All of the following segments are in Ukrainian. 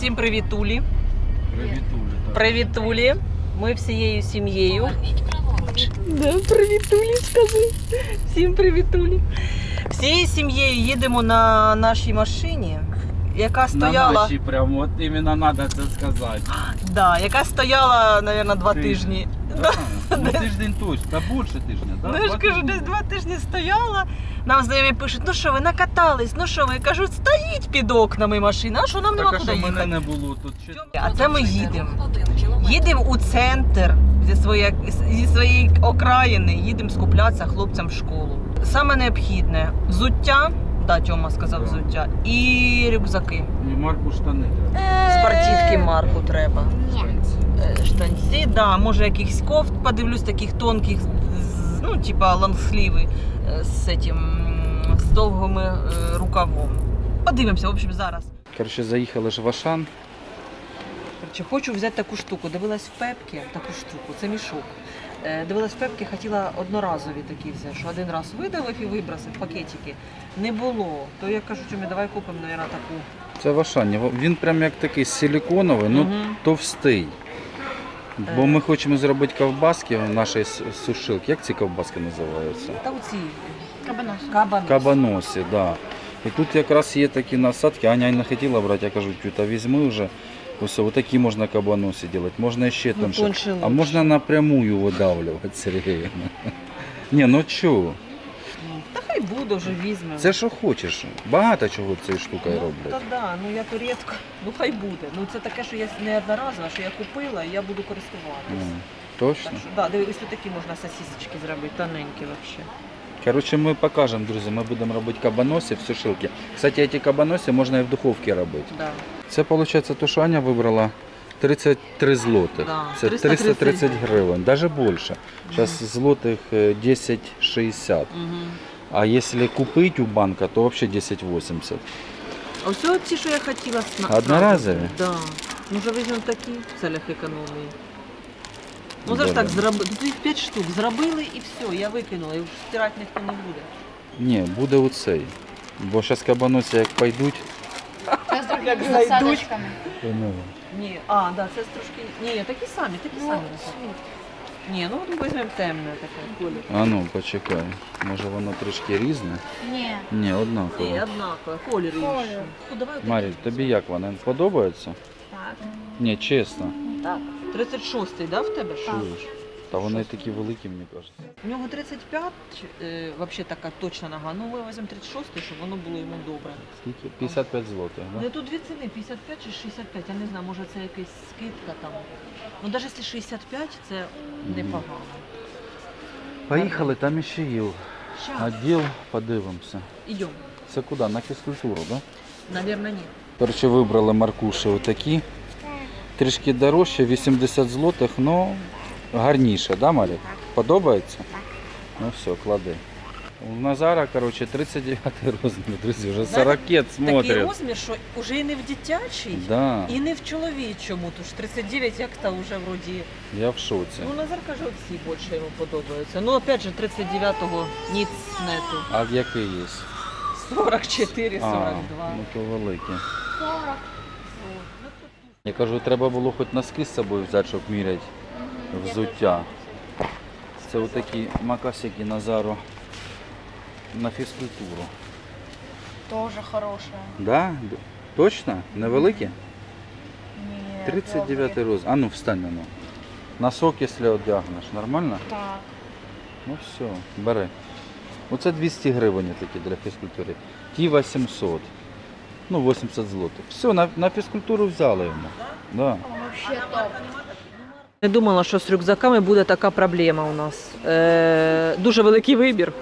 Всім привітулі. Привітулі. так. Привітулі. Ми всією сім'єю. Да, привітулі, скажи. Всім привітулі. Всією сім'єю їдемо на нашій машині, яка На стояла, прямо, от іменно треба це сказати. да, яка стояла, мабуть, два Ти- тижні. Ну, тиждень точно, та більше тижня. да? Ну я ж кажу, десь два тижні стояла. Нам знайомі пишуть, ну що ви накатались, ну що ви? Я кажу, стоїть під окнами машина, а що нам нема Так, а куди що мене їхати? не було тут? Чи... А це ми їдемо. Їдемо у центр зі своєї, зі своєї окраїни, їдемо скуплятися хлопцям в школу. Саме необхідне взуття, да, Тьома сказав Да. взуття, і рюкзаки. І Марку штани. Спортивки марку треба. Ні. Е, Штанці, да, може якихось кофт, подивлюсь, таких тонких, з- ну, типа лонгсліви е, з цим, м, з довгими е, рукавом. Подивимося, в общем, зараз. Коротше, заїхали ж в Ашан. Короче, хочу взяти таку штуку. Дивилась в пепки, таку штуку, це мішок. Е, Дивилась пепки, хотіла одноразові такі взяти, що один раз видавив і вибросив пакетики. Не було. То я кажу, що ми давай купимо, мабуть, таку. Це в Ашані. Він прям як такий силіконовий, ну Мгм. товстий. Бо Е. ми хочемо зробити ковбаски в нашій сушилці. Як ці ковбаски називаються? Та оці Кабанос. кабаноси. Кабаносі, да. І тут якраз є такі насадки. Аня не хотіла брати, я кажу, та візьми вже. Ось отакі можна кабаносі робити, можна ще Ну, тонше. тонше А можна напрямую видавлювати, Сергіївна. Ні, ну чого? Ну, Та хай буде, вже візьмемо. Це що хочеш. Багато чого цією штукою ну, роблять. Та да, ну я то рідко. Ну хай буде. Ну це таке, що я не одноразове, що я купила, і я буду користуватися. Ну, точно. Так що, да, дивись, такі можна сосисочки зробити, тоненькі взагалі. Коротше, ми покажемо, друзі, ми будемо робити кабаносі в сушилці. Кстати, ці кабаносі можна і в духовці робити. Да. Це, виходить, Тушаня вибрала 33 злотих. Да, Це 330 330 гривень, навіть більше. Зараз злотих е, 10,60. Угу. А якщо купити у банка, то взагалі 10,80. А все ті, що я хотіла сна. Одноразові? Да. Може візьмемо такі в целях економії. Ну завжди так зробили. Тут 5 штук зробили і все, я викинула, і вже стирати ніхто не буде. Ні, буде оцей. Бо зараз кабаносі як пойдуть, Це з Як зайдуть. насадочками. ну. Ні, а, да, це трошки. Ні, такі самі, такі Ну, самі. Ні, ну от візьмемо темне таке, колір. А ну, почекай. Може воно трішки різне? Ні. Ні, однаково. Ні, однаково, колір інший. Ну, давай отакі. Марі, тобі як вона? Подобається? Так. Ні, чесно. Так. 36-й, да, в тебе? Чуєш? Та вони такі великі, мені кажуть. У нього 35, е, взагалі така точна нога. Ну, ми візьмемо 36, щоб воно було йому добре. Скільки? 55 злотих, Ну, тут дві ціни, 55 чи 65, я не знаю, може це якась скидка там. Ну, навіть якщо 65, це непогано. Поїхали, там ще є. Щас, Відділ, подивимося. йдемо. Це куди? На фізкультуру, так? Да? Наверное, ні. Коротше, вибрали маркуші отакі. Трішки дорожче, 80 злотих, але гарніше, да, Марі? Подобається? Так. Ну все, клади. У Назара, коротше, 39 розмір, друзі, вже Знаєте, 40 Такий смотрять. розмір, що вже і не в дитячий, Да, і не в чоловічому. Тож 39 як то вже вроді. я в шоці. Ну, Назар каже, оці більше йому подобаються. Ну, опять же, 39-го ніц нету. А який є? 44, А, 42. ну то великі. 40. Я кажу, треба було хоч носки з собою взяти, щоб міряти взуття. Це отакі макасики Назару на фізкультуру. Тоже хороше. Да? Точно? Невеликі? Ні. 39 добре. роз. А ну встань на ну. Носок, якщо одягнеш, нормально? Так. Ну все, бери. Оце 200 гривень такі для фізкультури. Ті 800. Ну, 80 злотих. Все, на, на фізкультуру взяли йому. Да. Вообще топ. Не думала, що з рюкзаками буде така проблема у нас. Е, дуже великий вибір.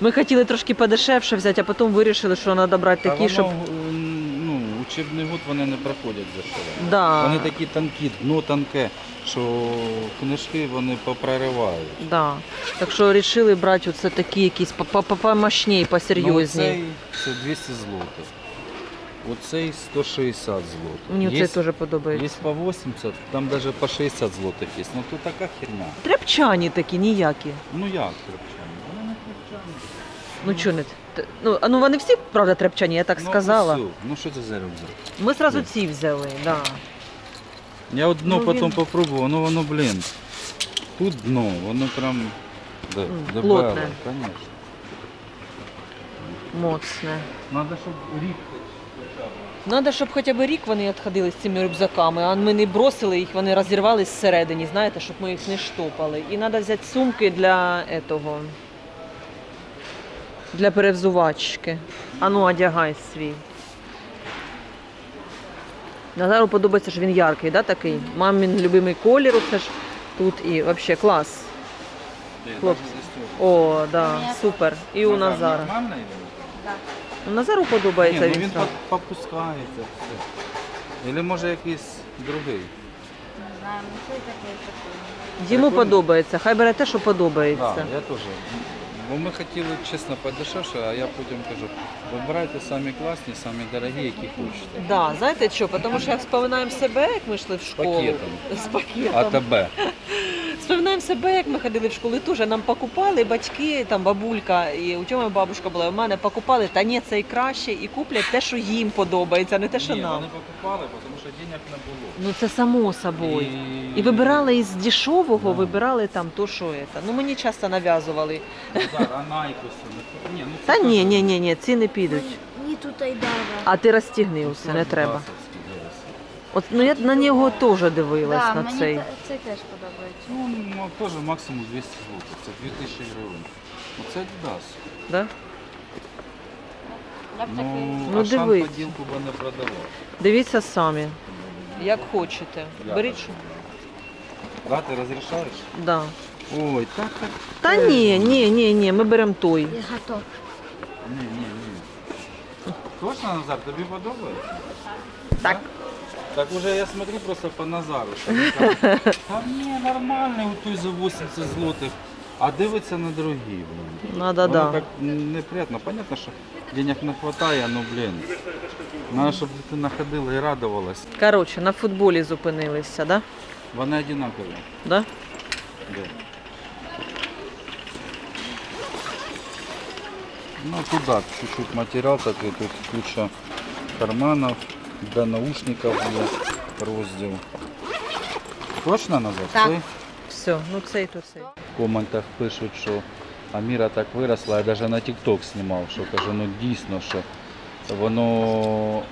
Ми хотіли трошки подешевше взяти, а потім вирішили, що треба брати такі, воно, щоб. м, ну, учебний год вони не проходять за що. Да, Вони такі тонкі, дно тонке, що книжки вони попроривають. да. Так що вирішили брати оце такі якісь по- по- помощній, Ну, посерйозні. оцей все 200 злотих. Оцей 160 злотих. Мені це теж подобається. Є по 80, там навіть по 60 злотих є. Ну то така херня. Тряпчані такі, ніякі. Ну як крепчані? Вони не крепчані. Ну чого не? т- Ну, а ну вони всі, правда, трепчані, я так Ну, сказала. усю. Ну що це за рюкзак? Ми одразу Ні. ці взяли, да. Я от дно Ну, потім він- попробував, ну воно, блін. Тут дно, воно прям да, М, плотне. Конечно. Моцне. Надо, щоб рік Треба, щоб хоча б рік вони відходили з цими рюкзаками, а ми не бросили їх, вони розірвались всередині, знаєте, щоб ми їх не штопали. І треба взяти сумки для этого, для перевзувачки. А ну, одягай свій. Назару подобається, що він яркий, да, такий? Мамін любимий колір, це ж тут і взагалі клас. Хлопці. О, да, супер. І у Назара. Нормальний? Назару подобається Ні, ну він. він сразу. по- попускається. все. Или може якийсь другий. Не знаю, ну що таке такое? Йому Прикольно. подобається. Хай бере те, що Так, подобається. да, я теж. Бо ми хотіли чесно подешевше, а я потім кажу, вибирайте самі класні, самі дорогі, які хочете. Да, знаєте що? Тому що як вспоминаємо себе, як ми йшли в школу. Пакетом. З пакетом. АТБ. Вспоминаємо себе, як ми ходили в школу, теж нам покупали батьки, там бабулька, і у чому бабушка була, у мене покупали, та ні, це і краще, і куплять те, що їм подобається, а не те, що Ні, нам. вони покупали, тому що денег не було. Ну це само собою. І вибирали із дешевого, Да. вибирали там то, що це. Ну мені часто нав'язували. Найкосу. Ні, ну це Та ні, ні, ні, ні, ці не підуть. Не тут А ти розтягни усе, не треба. От ну я на нього теж дивилась Да, на мені цей. та- цей теж подобається. Ну, ну, теж максимум 200 злотих, це 2000 гривень. Оце Adidas. Да? Я б Ну. Ну, а шан дивись. поділку би не продавав. Дивіться самі. Як хочете. Беріть. що- Да, ти розрішаєш? Да. Ой, так, так. Та ні, ні, ні, ні, ми беремо той. Я готов. Ні, ні, ні. Точно, Назар, тобі подобається? Так. Так уже я смотрю просто по Назару. що він каже, Та ні, нормальний у той за 80 злотих. А дивиться на другі, блін. Надо, Воно да. так неприємно. Понятно, що денег не вистачає, ну блін. Надо, щоб дитина ходила і радувалась. Коротше, на футболі зупинилися, да? Вони одинакові. Да? Да. Ну туда чуть-чуть материал такой, тут куча карманов, для наушников есть розділ. Точно назад? Так. Цей? Все, ну цей то цей. В коментах пишуть, що Аміра так виросла, я навіть на TikTok знімав, що кажу, ну дійсно, що воно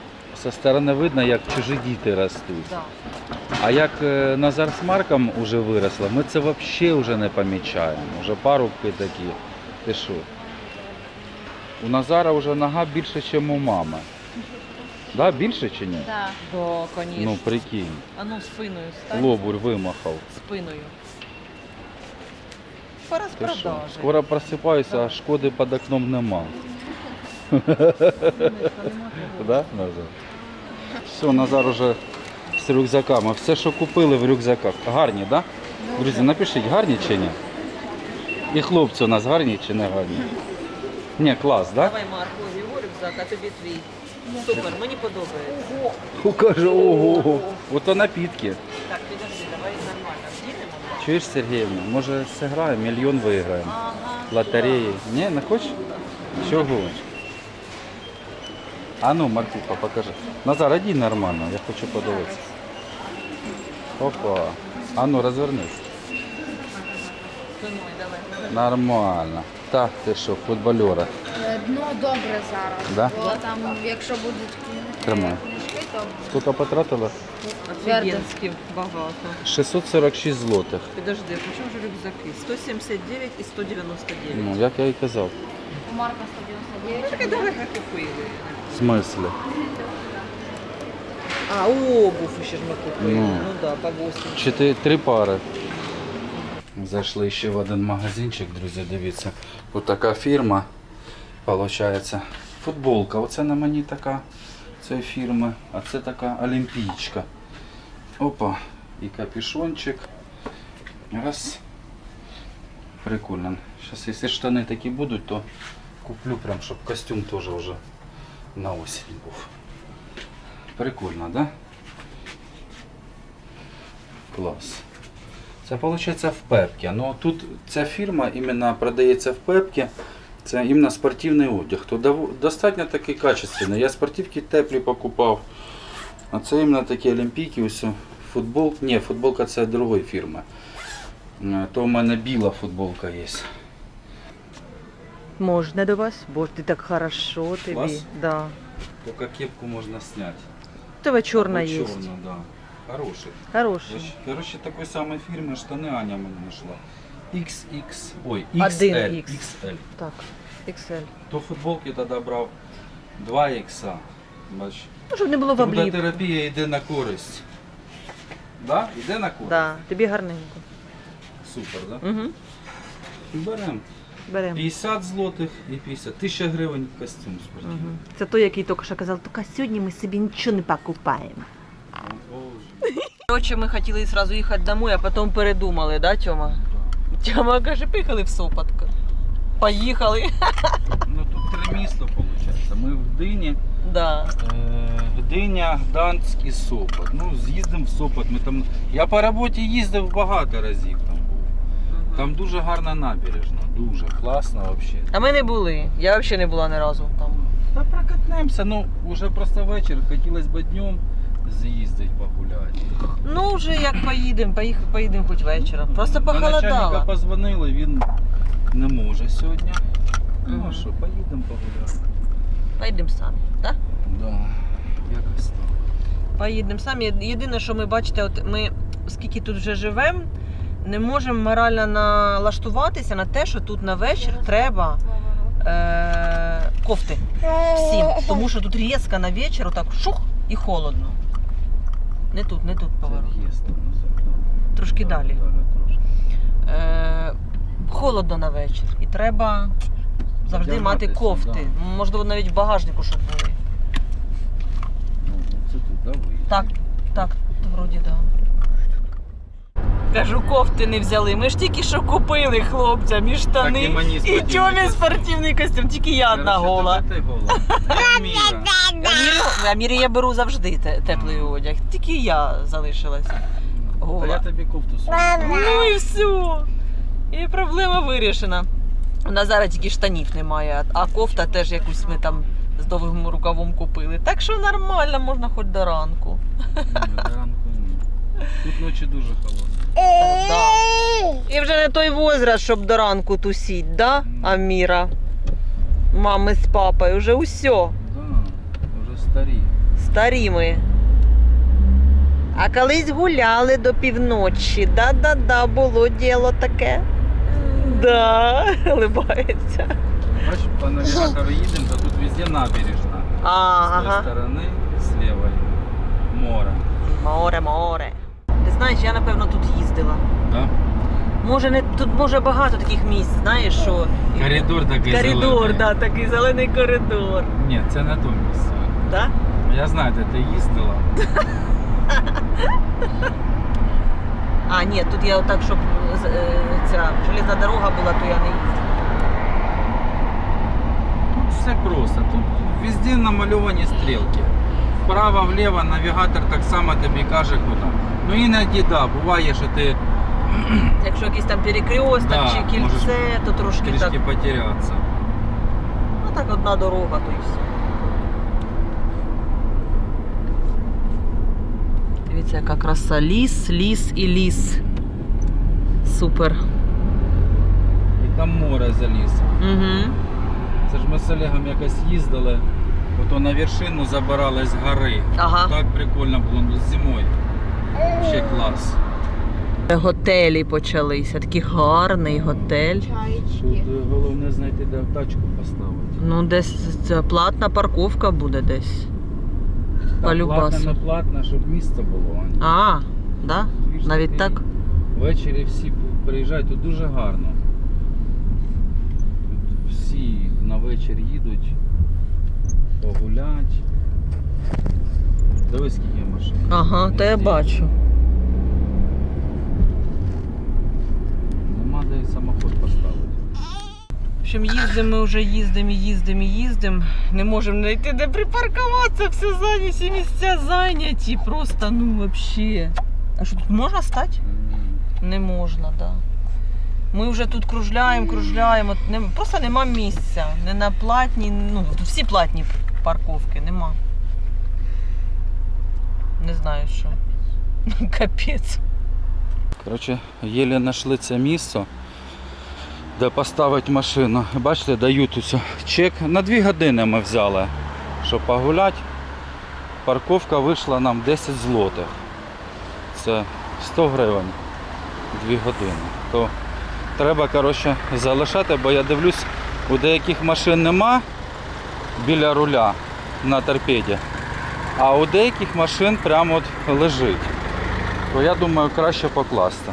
зі сторони видно, як чужі діти ростуть. Да. А як е, Назар з Марком вже виросла, ми це взагалі вже не помічаємо. Вже парубки такі. Ти що? У Назара вже нога більше, ніж у мами. Да, більше чи ні? Да. Конечно. Ну прикинь, А ну спиною стань. лобурь вимахав. Спиною. По Ти що? розпродажі. Скоро просипаюся, а шкоди під окном нема. Да, Назар? Все, Назар уже з рюкзаками. Все, що купили в рюкзаках. Гарні, так? Да? Друзі, напишіть, гарні чи ні? І хлопці у нас гарні чи не гарні? Ні, клас, так? Да? Давай, Марко, його рюкзак, а тобі твій. Супер, мені подобається. Каже, ого, ото напітки. Так, підожди, давай нормально. Вдінемо? Чуєш, Сергіївна, може зіграємо, мільйон виграємо. Ага. Лотереї. Ні, не хочеш? Чого? А ну, Маркуха, покажи. Назар, одій нормально, я хочу подивитися. Опа. А ну, розвернись. Нормально. Так, ти що, футбольора. Дно добре зараз. Да? Бо там, якщо будуть Тримай. книжки, то Скільки потратила? Офігенськи багато. 646 злотих. Підожди, по чому ж рюкзаки? 179 і 199. Ну, як я і казав. у Марка 199. Так, давай як купили. В смислі? А, обувь ще ж ми купили. Ну. Ну да, по 8. Чотири, три пари. Зайшли ще в один магазинчик, друзі, дивіться. Ось така фірма. Получається. Футболка. Оце на мені така цієї фірми. А це така олімпійчка. Опа. І капюшончик. Раз. Прикольно. Зараз, якщо штани такі будуть, то куплю прям, щоб костюм теж вже на осінь був. Прикольно, да? Клас. Це виходить в Пепке. Ну тут ця фірма іменно продається в Пепке. Це іменно спортивний одяг. То достатньо такий качественний. Я спортивки теплі покупав. А це іменно такі олімпійки. Ось футбол. Ні, футболка це другої фірми. Е, То в мене біла футболка є. Можна до вас? Бо ти так хорошо тобі. Да. Тільки кепку можна зняти. У тебе чорна є. Чорна, да. Хороший. Хороший. Короче, такой самой фирмы штаны Аня мне нашла. XX, ой, XL, X. XL. Так, XL. То футболки тоді брав 2 X. Бач. Ну, щоб не було в обліп. Трудотерапія йде на користь. Да? Йде на користь? Да, тобі гарненько. Супер, да? Угу. Беремо. Беремо. 50 злотих і 50. 1000 гривень костюм спортивний. Угу. Це той, який тільки що казав, тільки сьогодні ми собі нічого не покупаємо. О, Боже. Короче, ми хотіли сразу їхати домой, а потім передумали, да, Тьома? Тьома каже, поїхали в Сопотка. Поїхали. Ну тут три міста виходить. Ми в Дині. Да. Е, Гдиня, Гданськ і Сопот. Ну, з'їздимо в Сопот. Ми там... Я по роботі їздив багато разів там був. Там дуже гарна набережна, дуже класно взагалі. А ми не були. Я взагалі не була ні разу там. Та прокатнемося, ну вже просто вечір, хотілося б днем з'їздити погуляти. Ну, вже як поїдемо, поїхали, поїдемо хоч вечором. Просто До начальника похолодало. позвонили, він не може сьогодні. Ну Мгм. що, поїдемо погуляти. Поїдемо самі, так? Да, якось так. Поїдемо самі. Єдине, що ми бачите, от ми скільки тут вже живемо, не можемо морально налаштуватися на те, що тут на вечір треба е- кофти всім. Тому що тут різко на вечір, отак шух і холодно. Не тут, не тут поворот. Ну, Трошки далі. Е- холодно на вечір. І треба завжди мати кофти. Можливо, навіть в багажнику, щоб були. Ну, це тут, да, виїзд? Так, так, вроді да. Кажу, кофти не взяли. Ми ж тільки що купили хлопцям і штани. І мені чомі спортивний костюм, тільки я одна Короче, гола. Ти гола. Аміра. Аміру, Амірі я беру завжди те- теплий одяг. Тільки я залишилася. Та я Гола. тобі кофту сумку. Ну і все. І проблема вирішена. У нас зараз тільки штанів немає, а кофта теж якусь ми там з довгим рукавом купили. Так що нормально, можна хоч до ранку. Ні, до ранку ні. Тут ночі дуже холодно. Да. І вже не той возраст, щоб до ранку тусіть, да, Аміра? Мами з папою, вже усьо. Старі. Старі ми. А колись гуляли до півночі. Да-да-да, було діло таке. Да, улибається. Бач, по навігатору їдемо, то тут везде набережна. А, З ага. сторони, з лівої море. Море, море. Ти знаєш, я напевно тут їздила. Да? Може, не тут може багато таких місць, знаєш, що. Коридор такий Коридор, зелений. да, такий зелений коридор. Ні, це не то місце. Да? Я знаю, де ти їздила. А, ні, тут я отак, щоб е, ця железна дорога була, то я не їздила. Тут все просто. Тут везде намальовані стрілки. Вправо, вліво, навігатор так само тобі каже куди. Ну іноді, да, буває, що ти Якщо якийсь там перекресток Да, чи кільце, можеш то трошки так. трішки потерятися. Ну так одна дорога, то і все. Дивіться, яка краса. Ліс, ліс і ліс. Супер. І там море за лісом. Угу. Це ж ми з Олегом якось їздили, ото на вершину забирались з гори. Ага. Так прикольно було ну, зимою. Ще клас. Готелі почалися. Такий гарний готель. Тут е, головне знайти, де тачку поставити. Ну, десь це платна парковка буде десь. По любасу. не платне, щоб місце було. Ань. А, да? Дві Навіть так? Ввечері всі приїжджають, тут дуже гарно. Тут всі на вечір їдуть погулять. Дивись, скільки машин. Ага, то я бачу. Нема де й самоход поставити. В общем, їздимо, ми вже їздимо, їздимо, їздимо. Не можемо знайти, де припаркуватися, все зайняті, місця зайняті. Просто, ну, взагалі. А що тут можна стати? Не можна, так. Да. Ми вже тут кружляємо, кружляємо. Просто нема місця. Не на платні, ну тут всі платні парковки, нема. Не знаю що. Капець. Коротше, єлі знайшли це місце, де поставити машину. Бачите, дають усе чек. На 2 години ми взяли, щоб погуляти. Парковка вийшла нам 10 злотих. Це 100 гривень 2 години. То треба коротше, залишати, бо я дивлюсь, у деяких машин нема біля руля на торпеді, а у деяких машин прямо от лежить то я думаю краще покласти.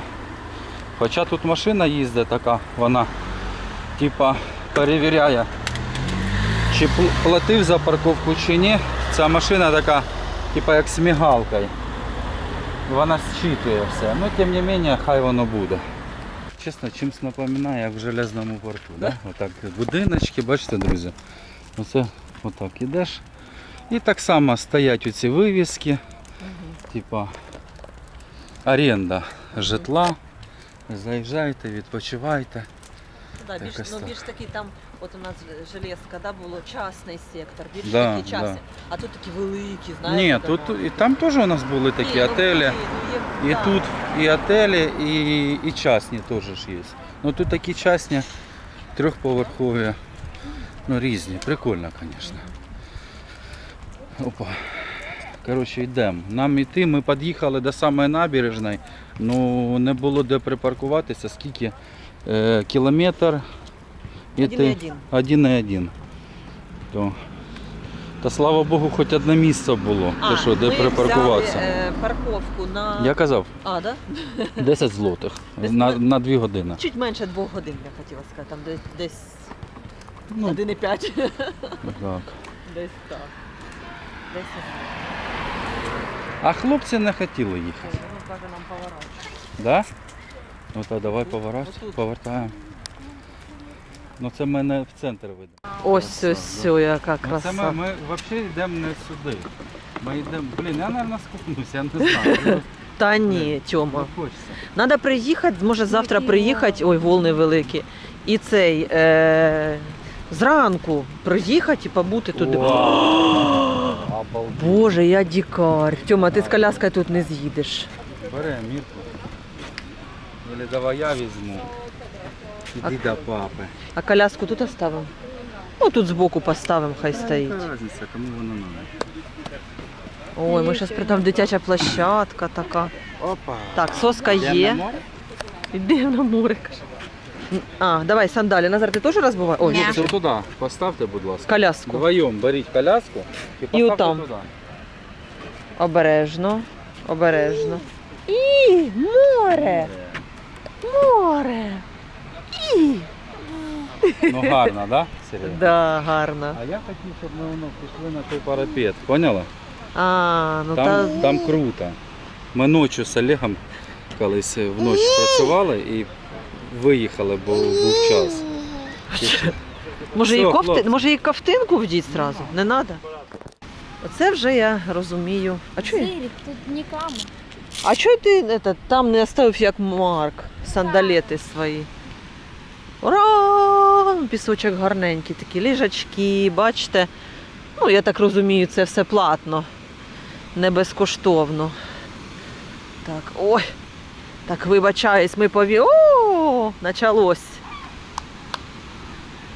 Хоча тут машина їздить така, вона типа перевіряє, чи платив за парковку чи ні. Ця машина така, типа як з мігалкою. Вона зчитує все. Ну, тим не менше, хай воно буде. Чесно, чимось напоминає, як в железному порту. Да? Отак будиночки, бачите, друзі. Оце отак ідеш. І так само стоять оці вивіски, типа оренда житла. Заїжджайте, відпочивайте. Да, більш, ну, більш такий там, от у нас железка, да, було частний сектор, більш Да, такі частні. да. А тут такі великі, знаєте. Ні, тут і там теж у нас були такі ну, отелі. ну, І тут і отелі, і, і частні теж ж є. Ну тут такі частні, трьохповерхові. Ну різні. Прикольно, звісно. Опа. Коротше, йдемо. Нам йти, ми під'їхали до самої набережної, ну не було де припаркуватися, скільки е, кілометр. Один і один. Один і один. То, та слава Богу, хоч одне місце було, А, що, де ми припаркуватися. Взяли, е, парковку на... Я казав, А, да? 10 злотих на, на- на 2 години. Чуть менше двох годин, я хотіла сказати, там десь, десь Ну, 1,5. так. Десь так. Десь А хлопці не хотіли їхати. так. Каже нам поворачувати. Да? Ну то давай поворот, повертаємо. Ну це мене в центр веде. Ось ось яка Ну, це ми, краса. ми взагалі йдемо не сюди. Ми йдемо. Блін, я, мабуть, скупнусь, я не знаю. Ну, Та ні, Не Тьома. хочеться. Треба приїхати, може завтра приїхати, ой, волни великі. І цей е, зранку приїхати і побути туди. Вау, Обалдеть. Боже, я дікар. Тьома, ти з коляскою тут не з'їдеш. Бери мірку. Или давай я візьму. Іди до папи. А коляску тут оставимо? Ну тут збоку поставимо, хай стоїть. Яка різниця, кому воно надо. Ой, ми зараз там дитяча площадка така. Опа. Так, соска є. Йдемо на море. каже. А, давай сандалі. Назар, ти теж розбивай? Ой, Ні. ні, туди, поставте, будь ласка. коляску. Вдвоєм беріть коляску і поставте отам. туди. Обережно. Обережно. І море! Море! І. Ну гарно, да, Сергій? Да, гарно. А я хотів, щоб ми воно пішли на той парапет, поняла? А, ну Там, та там круто. Ми ночі з Олегом колись вночі працювали і виїхали, бо був час. може Все, і кофти, хлопці. може і ковтинку вдіть зразу? Не треба. Оце вже я розумію. А чого? я- тут. А чого ти это, там не оставив як Марк сандалети свої? Ура! Пісочок гарненький, такі ліжачки, бачите. Ну, я так розумію, це все платно, не безкоштовно. Так, ой. Так, вибачаюсь, ми пові. О, началось.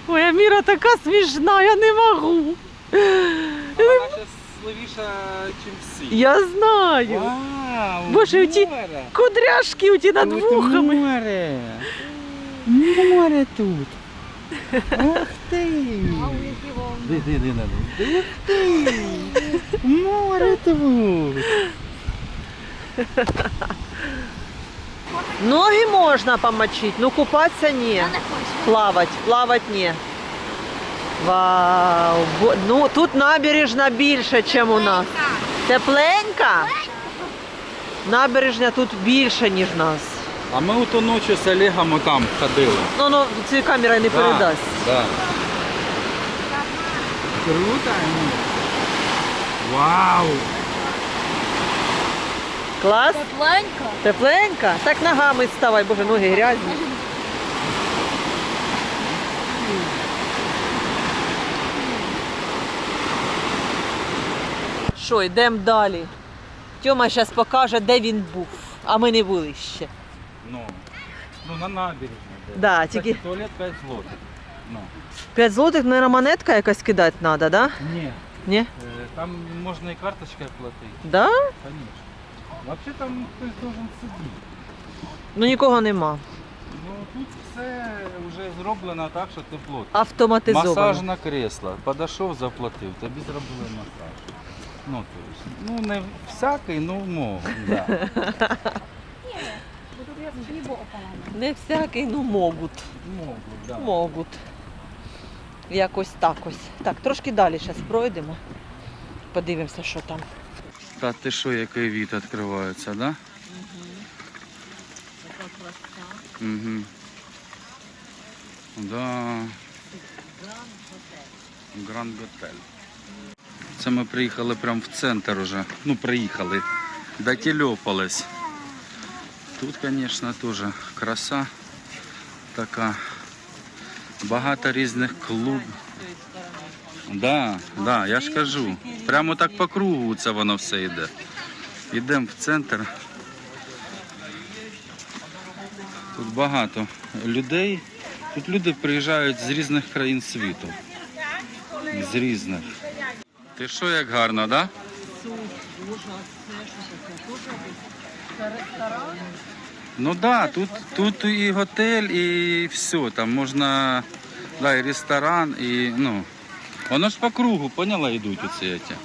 Ой, Аміра така смішна, я не можу. Вона щасливіша, ніж всі. Я знаю. Вау, Боже, оті. Кудряшки у ті над Тут вухами. море. Море тут. Ух ти. Ди, ди, ди, ди. Ух ти. Море тут. Ноги можна помочити, ну купатися ні. Не. Плавать, плавать ні. Вау! Ну тут набережна більше, ніж у нас. Тепленька? Набережня тут більше, ніж в нас. А ми у ту ночі з Олегом там ходили. Ну, ну ці камера не передасть. Да. Круто. Амір. Вау. Клас? Тепленько. Тепленька? Так ногами ставай, боже, ноги грязні. Що, йдемо далі. Тьома зараз покаже, де він був, а ми не були ще. Ну, ну на набережні. Да, тільки- туалет 5 злотих. Ну. 5 злотих, мабуть, монетка якась кидати треба, да? Ні, Ні? Е, там можна і карточкою платити, Да? звісно. Взагалі там хтось должен сидіти. Ну нікого нема. Ну тут все вже зроблено так, що тепло. Автоматизовано. Масажне кресло. Подошов, заплатив, тобі зробили масаж. Ну, то есть, ну не всякий, ну мов. Да. Тут я хлібо опалена. Не всякий, ну можуть. Можуть, да. Можуть. Якось так ось. Так, трошки далі зараз пройдемо. Подивимося, що там. Та ти що, який від відкривається, да? Угу. Да. Гранд Готель. Це ми приїхали прямо в центр уже. Ну, приїхали. Дотельопались. Тут, звісно, теж краса така. Багато різних клубів. Да, да, я ж кажу. Прямо так по кругу це воно все йде. Йдемо в центр. Тут багато людей. Тут люди приїжджають з різних країн світу. З різних. Ти що як гарно, да? Ну да, тут, тут і готель, і все. Там можна да, і ресторан, і ну. Воно ж по кругу, поняла, йдуть оці. Эти.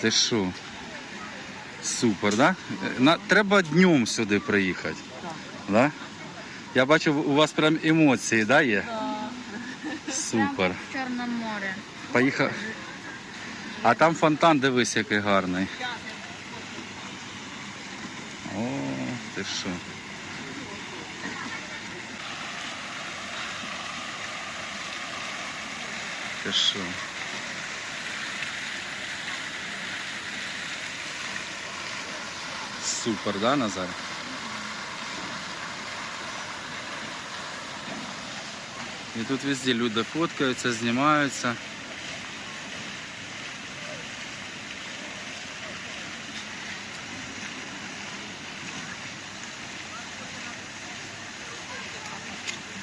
Ти що? Супер, да? На, треба днем сюди приїхати. Да? Я бачу, у вас прям емоції, да, є? Супер. Чорне море. Поїхав. А там фонтан, дивись, який гарний. О, ти що. Що. Супер, да, Назар? І тут везде люди фоткаються, знімаються.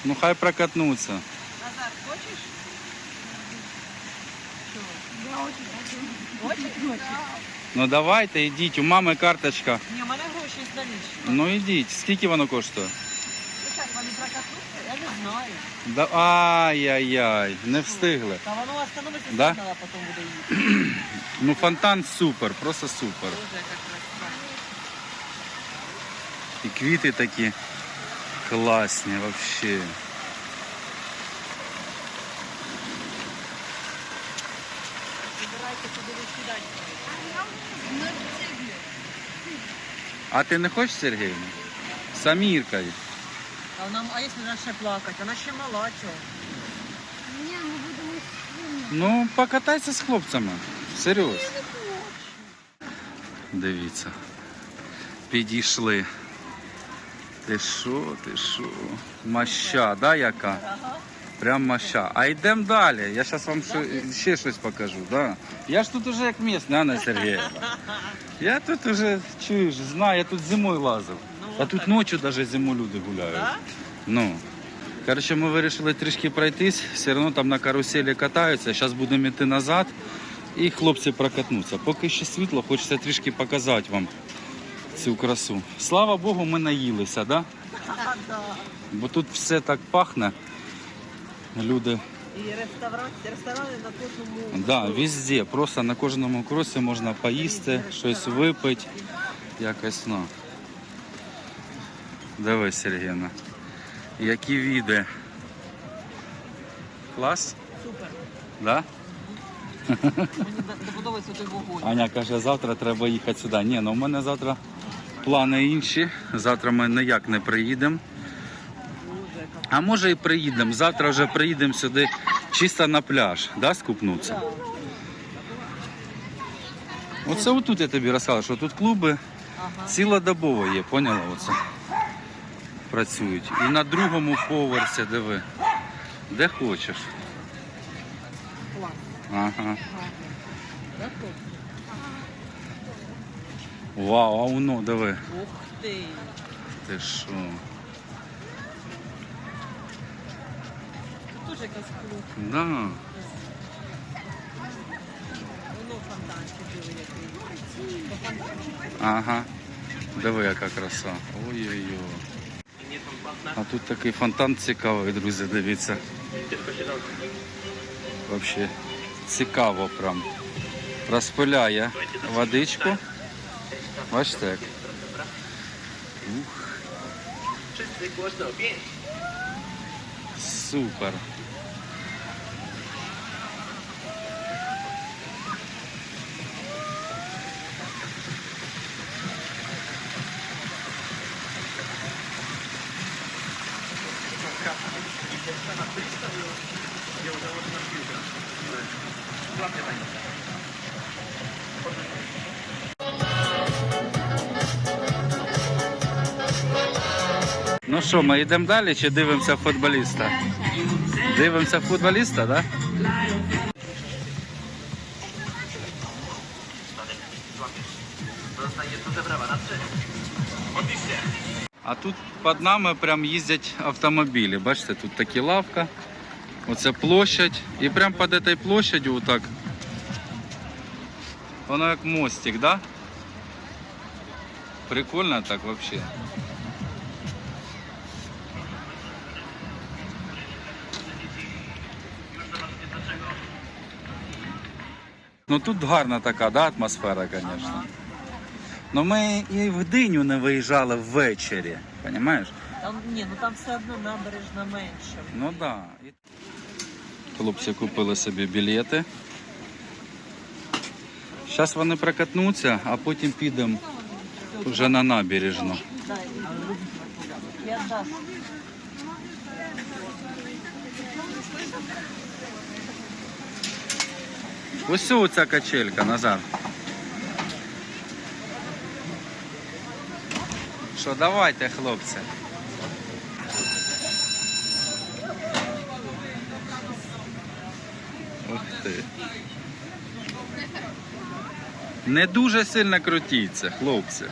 Ну хай прокатнуться. Ну давайте, йдіть, у мами карточка. Ні, у мене гроші з налічки. Ну йдіть, скільки воно коштує? Зараз вони прокатнуться, я не знаю. Да, ай-яй-яй, не встигли. Та воно остановиться Да? сигнал, а потім буде їхати. Ну фонтан супер, просто супер. Боже, яка краса. І квіти такі класні вообще. Вибирайте, куди ви сідати. А ти не хочеш, Сергіївна? Самірка. є. А вона, а якщо вона ще плакати? Вона ще мала, чого? Ні, ми будемо сильно. Ну, покатайся з хлопцями. Серйозно. Дивіться. Підійшли. Ти що, ти що? Маща, да, яка? Прям маща. А йдемо далі. Я зараз вам ще, ще щось покажу. Да? Я ж тут уже як місний, Анна Сергіївна. Я тут уже чуєш, знаю, я тут зимою лазив. А тут ночі навіть зиму люди гуляють. Ну. Коротше, ми вирішили трішки пройтись, все одно там на каруселі катаються. Зараз будемо йти назад і хлопці прокатнуться. Поки ще світло, хочеться трішки показати вам цю красу. Слава Богу, ми наїлися, да? бо тут все так пахне. Люди, І ресторан, ресторани на кожному. да, везде, просто на кожному кросі можна поїсти, щось випити. Якось ну. Дивись, Сергійна. Які віди. Клас? Супер. Да? Мені подобається той вогонь. Аня каже, завтра треба їхати сюди. Ні, ну в мене завтра плани інші. Завтра ми ніяк не приїдемо. А може і приїдемо. Завтра вже приїдемо сюди чисто на пляж, да, скупнутися. Оце отут я тобі розказав, що тут клуби цілодобово є, поняла? Оце. Працюють. І на другому поверсі, диви. Де хочеш. Ага. Вау, а воно, диви. Ух ти! Ти що? Да. Ага. Диви, яка краса. Ой-ой-ой. А тут такий фонтан цікавий, друзі, дивіться. Взагалі цікаво прям. Розпиляє водичку. Бачите як? Ух. Супер. Ну що, ми йдемо далі чи дивимося футболіста? Дивимося футболіста, так? Да? А тут під нами прям їздять автомобілі. Бачите, тут такі лавка, оце площадь. І прямо під цією площадю отак. Воно як мостик, да? Прикольно так взагалі. Ну тут гарна така да, атмосфера, звісно. Ну ми і в диню не виїжджали ввечері, розумієш? Там ні, ну там все одно набережна менше. Ну так. Да. Хлопці купили собі білети. Зараз вони прокатнуться, а потім підемо вже на набережну. Я. Ось оця качелька, Назар. Що, давайте, хлопці. Ух ти. Не дуже сильно крутіться, хлопці.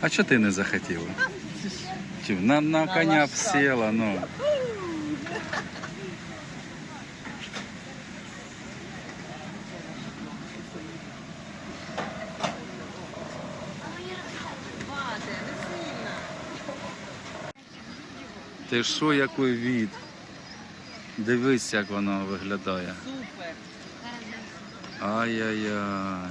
А чого ти не захотіла? Чи На, на коня б сіла, ну. Ти що, який від? Дивись, як воно виглядає. Супер. Ай-яй-яй.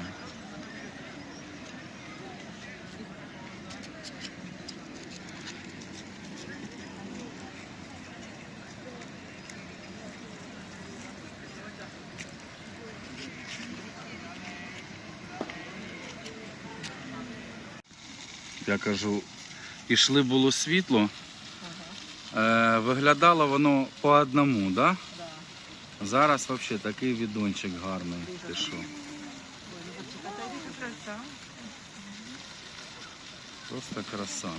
Я кажу, ішли було світло, е, виглядало воно по одному, так? Да? Да. Зараз взагалі такий відончик гарний. Ти що? Просто краса.